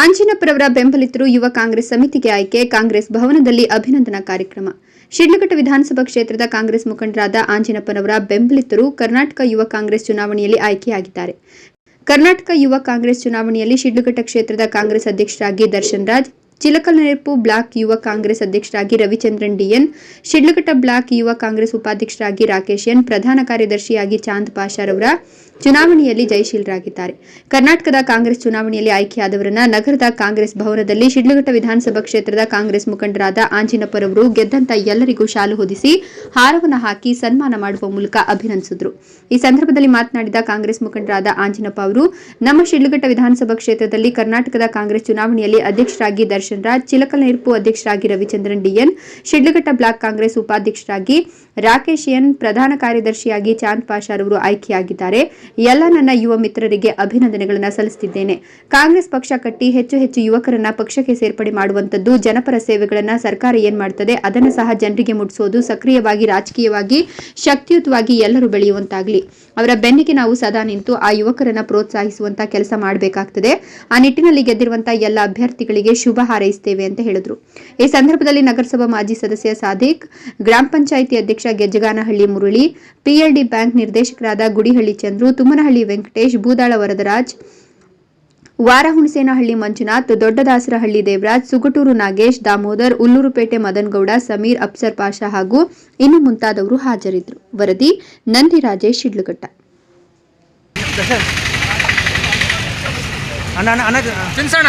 ಆಂಜಿನಪ್ಪರವರ ಬೆಂಬಲಿತರು ಯುವ ಕಾಂಗ್ರೆಸ್ ಸಮಿತಿಗೆ ಆಯ್ಕೆ, ಕಾಂಗ್ರೆಸ್ ಭವನದಲ್ಲಿ ಅಭಿನಂದನಾ ಕಾರ್ಯಕ್ರಮ. ಶಿಡ್ಲಘಟ್ಟ ವಿಧಾನಸಭಾ ಕ್ಷೇತ್ರದ ಕಾಂಗ್ರೆಸ್ ಮುಖಂಡರಾದ ಆಂಜಿನಪ್ಪನವರ ಬೆಂಬಲಿತರು ಕರ್ನಾಟಕ ಯುವ ಕಾಂಗ್ರೆಸ್ ಚುನಾವಣೆಯಲ್ಲಿ ಆಯ್ಕೆಯಾಗಿದ್ದಾರೆ. ಕರ್ನಾಟಕ ಯುವ ಕಾಂಗ್ರೆಸ್ ಚುನಾವಣೆಯಲ್ಲಿ ಶಿಡ್ಲಘಟ್ಟ ಕ್ಷೇತ್ರದ ಕಾಂಗ್ರೆಸ್ ಅಧ್ಯಕ್ಷರಾಗಿ ದರ್ಶನ್ ರಾಜ್ ಚಿಲಕಲನೆರಪು ಬ್ಲಾಕ್ ಯುವ ಕಾಂಗ್ರೆಸ್ ಅಧ್ಯಕ್ಷರಾಗಿ ರವಿಚಂದ್ರನ್ ಡಿಎನ್, ಶಿಡ್ಲಘಟ್ಟ ಬ್ಲಾಕ್ ಯುವ ಕಾಂಗ್ರೆಸ್ ಉಪಾಧ್ಯಕ್ಷರಾಗಿ ರಾಕೇಶ್ ಎನ್, ಪ್ರಧಾನ ಕಾರ್ಯದರ್ಶಿಯಾಗಿ ಚಾಂದ್ ಪಾಷಾರವರ ಚುನಾವಣೆಯಲ್ಲಿ ಜಯಶೀಲರಾಗಿದ್ದಾರೆ. ಕರ್ನಾಟಕದ ಕಾಂಗ್ರೆಸ್ ಚುನಾವಣೆಯಲ್ಲಿ ಆಯ್ಕೆಯಾದವರನ್ನ ನಗರದ ಕಾಂಗ್ರೆಸ್ ಭವನದಲ್ಲಿ ಶಿಡ್ಲಘಟ್ಟ ವಿಧಾನಸಭಾ ಕ್ಷೇತ್ರದ ಕಾಂಗ್ರೆಸ್ ಮುಖಂಡರಾದ ಆಂಜಿನಪ್ಪರವರು ಗೆದ್ದಂತ ಎಲ್ಲರಿಗೂ ಶಾಲು ಹೊದಿಸಿ ಹಾರವನ್ನು ಹಾಕಿ ಸನ್ಮಾನ ಮಾಡುವ ಮೂಲಕ ಅಭಿನಂದಿಸಿದರು. ಈ ಸಂದರ್ಭದಲ್ಲಿ ಮಾತನಾಡಿದ ಕಾಂಗ್ರೆಸ್ ಮುಖಂಡರಾದ ಆಂಜಿನಪ್ಪ ಅವರು, ನಮ್ಮ ಶಿಡ್ಲಘಟ್ಟ ವಿಧಾನಸಭಾ ಕ್ಷೇತ್ರದಲ್ಲಿ ಕರ್ನಾಟಕದ ಕಾಂಗ್ರೆಸ್ ಚುನಾವಣೆಯಲ್ಲಿ ಅಧ್ಯಕ್ಷರಾಗಿ ದರ್ಶನ್ ರಾಜ್ ಚಿಲಕಲನೆರಪು ಅಧ್ಯಕ್ಷರಾಗಿ Ravichandran D, Sidlaghatta block Congress ಉಪಾಧ್ಯಕ್ಷರಾಗಿ ರಾಕೇಶ್ ಎನ್, ಪ್ರಧಾನ ಕಾರ್ಯದರ್ಶಿಯಾಗಿ ಚಾಂದ್ ಪಾಷಾರವರು ಆಯ್ಕೆಯಾಗಿದ್ದಾರೆ. ಎಲ್ಲ ನನ್ನ ಯುವ ಮಿತ್ರರಿಗೆ ಅಭಿನಂದನೆಗಳನ್ನು ಸಲ್ಲಿಸುತ್ತಿದ್ದೇನೆ ಕಾಂಗ್ರೆಸ್ ಪಕ್ಷ ಕಟ್ಟಿ ಹೆಚ್ಚು ಹೆಚ್ಚು ಯುವಕರನ್ನ ಪಕ್ಷಕ್ಕೆ ಸೇರ್ಪಡೆ ಮಾಡುವಂತದ್ದು ಜನಪರ ಸೇವೆಗಳನ್ನ ಸರ್ಕಾರ ಏನ್ ಮಾಡ್ತದೆ ಅದನ್ನು ಸಹ ಜನರಿಗೆ ಮುಟ್ಟಿಸೋದು ಸಕ್ರಿಯವಾಗಿ, ರಾಜಕೀಯವಾಗಿ, ಶಕ್ತಿಯುತವಾಗಿ ಎಲ್ಲರೂ ಬೆಳೆಯುವಂತಾಗ್ಲಿ. ಅವರ ಬೆನ್ನಿಗೆ ನಾವು ಸದಾ ನಿಂತು ಆ ಯುವಕರನ್ನ ಪ್ರೋತ್ಸಾಹಿಸುವಂತ ಕೆಲಸ ಮಾಡಬೇಕಾಗ್ತದೆ. ಆ ನಿಟ್ಟಿನಲ್ಲಿ ಗೆದ್ದಿರುವಂತಹ ಎಲ್ಲ ಅಭ್ಯರ್ಥಿಗಳಿಗೆ ಶುಭ ಹಾರೈಸುತ್ತೇವೆ ಅಂತ ಹೇಳಿದ್ರು ಈ ಸಂದರ್ಭದಲ್ಲಿ ನಗರಸಭಾ ಮಾಜಿ ಸದಸ್ಯ ಸಾದಿಕ್ ಗ್ರಾಮ ಪಂಚಾಯಿತಿ ಅಧ್ಯಕ್ಷ ಗೆಜ್ಜಗಾನಹಳ್ಳಿ ಮುರಳಿ ಪಿಎಲ್ಡಿ ಬ್ಯಾಂಕ್ ನಿರ್ದೇಶಕರಾದ ಗುಡಿಹಳ್ಳಿ ಚಂದ್ರು ತುಮ್ಮನಹಳ್ಳಿ ವೆಂಕಟೇಶ್ ಬೂದಾಳ ವರದರಾಜ್ ವಾರಹುಣಸೇನಹಳ್ಳಿ ಮಂಜುನಾಥ್ ದೊಡ್ಡದಾಸರಹಳ್ಳಿ ದೇವರಾಜ್ ಸುಗಟೂರು ನಾಗೇಶ್ ದಾಮೋದರ್ ಉಲ್ಲೂರುಪೇಟೆ ಮದನ್ಗೌಡ ಸಮೀರ್ ಅಪ್ಸರ್ ಪಾಷಾ ಹಾಗೂ ಇನ್ನು ಮುಂತಾದವರು ಹಾಜರಿದ್ದರು ವರದಿ ನಂದಿ ರಾಜೇಶ್ ಶಿಡ್ಲಘಟ್ಟ ಅಣ್ಣ ಅಣ್ಣ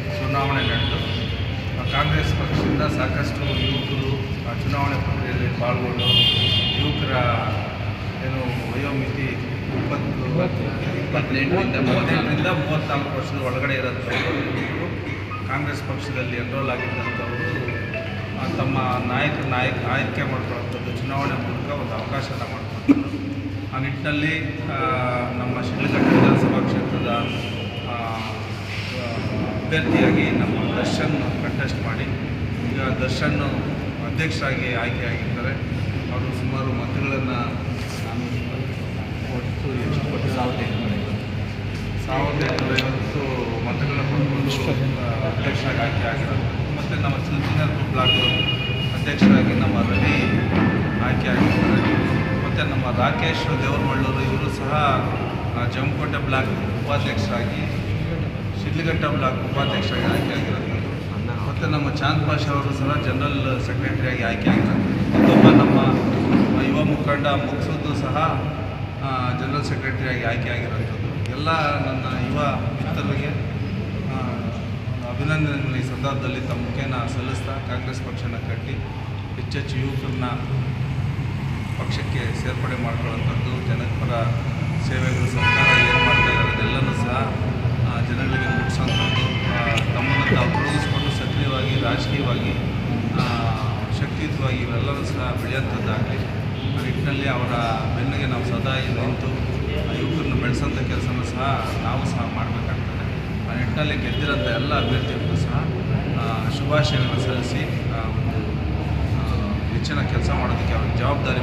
ಚುನಾವಣೆ ನಡೆದು ಕಾಂಗ್ರೆಸ್ ಪಕ್ಷದಿಂದ ಸಾಕಷ್ಟು ಯುವಕರು ಆ ಚುನಾವಣೆ ಪ್ರಕ್ರಿಯೆಯಲ್ಲಿ ಪಾಲ್ಗೊಂಡು, ಯುವಕರ ಏನು ವಯೋಮಿತಿ ಇಪ್ಪತ್ತು, ಇಪ್ಪತ್ತೆಂಟರಿಂದ ಮೂವತ್ತೆಂಟರಿಂದ ಮೂವತ್ತ್ನಾಲ್ಕು ವರ್ಷದ ಒಳಗಡೆ ಇರೋಂಥವರು ಕಾಂಗ್ರೆಸ್ ಪಕ್ಷದಲ್ಲಿ ಎನ್ರೋಲ್ ಆಗಿದ್ದಂಥವರು ತಮ್ಮ ನಾಯಕ ನಾಯಕ, ಆಯ್ಕೆ ಮಾಡ್ಕೊಳ್ಳೋಂಥದ್ದು ಚುನಾವಣೆ ಮೂಲಕ ಒಂದು ಅವಕಾಶನ ಮಾಡ್ಕೊಳ್ತಾರೆ. ಆ ನಿಟ್ಟಿನಲ್ಲಿ ನಮ್ಮ ಶಿಡ್ಲಘಟ್ಟ ವಿಧಾನಸಭಾ ಕ್ಷೇತ್ರದ ಅಭ್ಯರ್ಥಿಯಾಗಿ ನಮ್ಮ ದರ್ಶನ್ ಕಂಟೆಸ್ಟ್ ಮಾಡಿ, ಈಗ ದರ್ಶನ್ ಅಧ್ಯಕ್ಷರಾಗಿ ಆಯ್ಕೆಯಾಗಿದ್ದಾರೆ ಅವರು ಸುಮಾರು ಮತಗಳನ್ನು ಒಟ್ಟು ಎಷ್ಟು ಕೊಟ್ಟು ಸಾವಿರದ ಎಂಟುನೂರ ಸಾವಿರದ ಎಂಟುನೂರ ಐವತ್ತು ಮತಗಳನ್ನು ಪಡ್ಕೊಂಡು ಅಧ್ಯಕ್ಷರಾಗಿ ಆಯ್ಕೆ ಆಗಿರೋದು ಮತ್ತು ನಮ್ಮ ಚಿಲ್ಚಿನರ್ಪು ಬ್ಲಾಕ್ ಅಧ್ಯಕ್ಷರಾಗಿ ನಮ್ಮ ರವಿ ಆಯ್ಕೆ ಆಗಿರ್ತಾರೆ ಮತ್ತು ನಮ್ಮ ರಾಕೇಶ್ ದೇವರಮಳ್ಳೂರು, ಇವರು ಸಹ ಜಮಕೋಟೆ ಬ್ಲಾಕ್ ಉಪಾಧ್ಯಕ್ಷರಾಗಿ ಶಿಡ್ಲಘಟ್ಟ ಬ್ಲಾಕ್ ಉಪಾಧ್ಯಕ್ಷರಾಗಿ ಆಯ್ಕೆ ಆಗಿರೋದು. ಮತ್ತು ನಮ್ಮ ಚಾಂದ್ ಪಾಷ ಅವರು ಸಹ ಜನರಲ್ ಸೆಕ್ರೆಟರಿಯಾಗಿ ಆಯ್ಕೆ ಆಗಿರೋದು. ನಮ್ಮ ಯುವ ಮುಖಂಡ ಮುಗಿಸೋದು ಸಹ ಜನರಲ್ ಸೆಕ್ರೆಟರಿಯಾಗಿ ಆಯ್ಕೆ ಆಗಿರೋಂಥದ್ದು. ಎಲ್ಲ ನನ್ನ ಯುವ ಮಿತ್ರರಿಗೆ ಅಭಿನಂದನೆಗಳು ಈ ಸಂದರ್ಭದಲ್ಲಿ ತಮ್ಮ ಮುಖೇನ ಸಲ್ಲಿಸ್ತಾ ಕಾಂಗ್ರೆಸ್ ಪಕ್ಷನ ಕಟ್ಟಿ ಹೆಚ್ಚೆಚ್ಚು ಯುವಕರನ್ನ ಪಕ್ಷಕ್ಕೆ ಸೇರ್ಪಡೆ ಮಾಡ್ಕೊಳ್ಳೋಂಥದ್ದು ಜನಪರ ಶಕ್ತಿಯುತವಾಗಿ ಇವೆಲ್ಲವೂ ಸಹ ಬೆಳೆಯುವಂಥದ್ದಾಗಲಿ. ಆ ನಿಟ್ಟಿನಲ್ಲಿ ಅವರ ಬೆನ್ನಿಗೆ ನಾವು ಸದಾ ನಿಂತು ಯುವಕರನ್ನು ಬೆಳೆಸೋಂಥ ಕೆಲಸನೂ ಸಹ ನಾವು ಸಹ ಮಾಡಬೇಕಾಗ್ತದೆ. ಆ ನಿಟ್ಟಿನಲ್ಲಿ ಗೆದ್ದಿರೋಂಥ ಎಲ್ಲ ಅಭ್ಯರ್ಥಿಗಳಿಗೂ ಸಹ ಶುಭಾಶಯಗಳನ್ನು ಸಲ್ಲಿಸಿ ಒಂದು ಹೆಚ್ಚಿನ ಕೆಲಸ ಮಾಡೋದಕ್ಕೆ ಅವ್ರಿಗೆ ಜವಾಬ್ದಾರಿ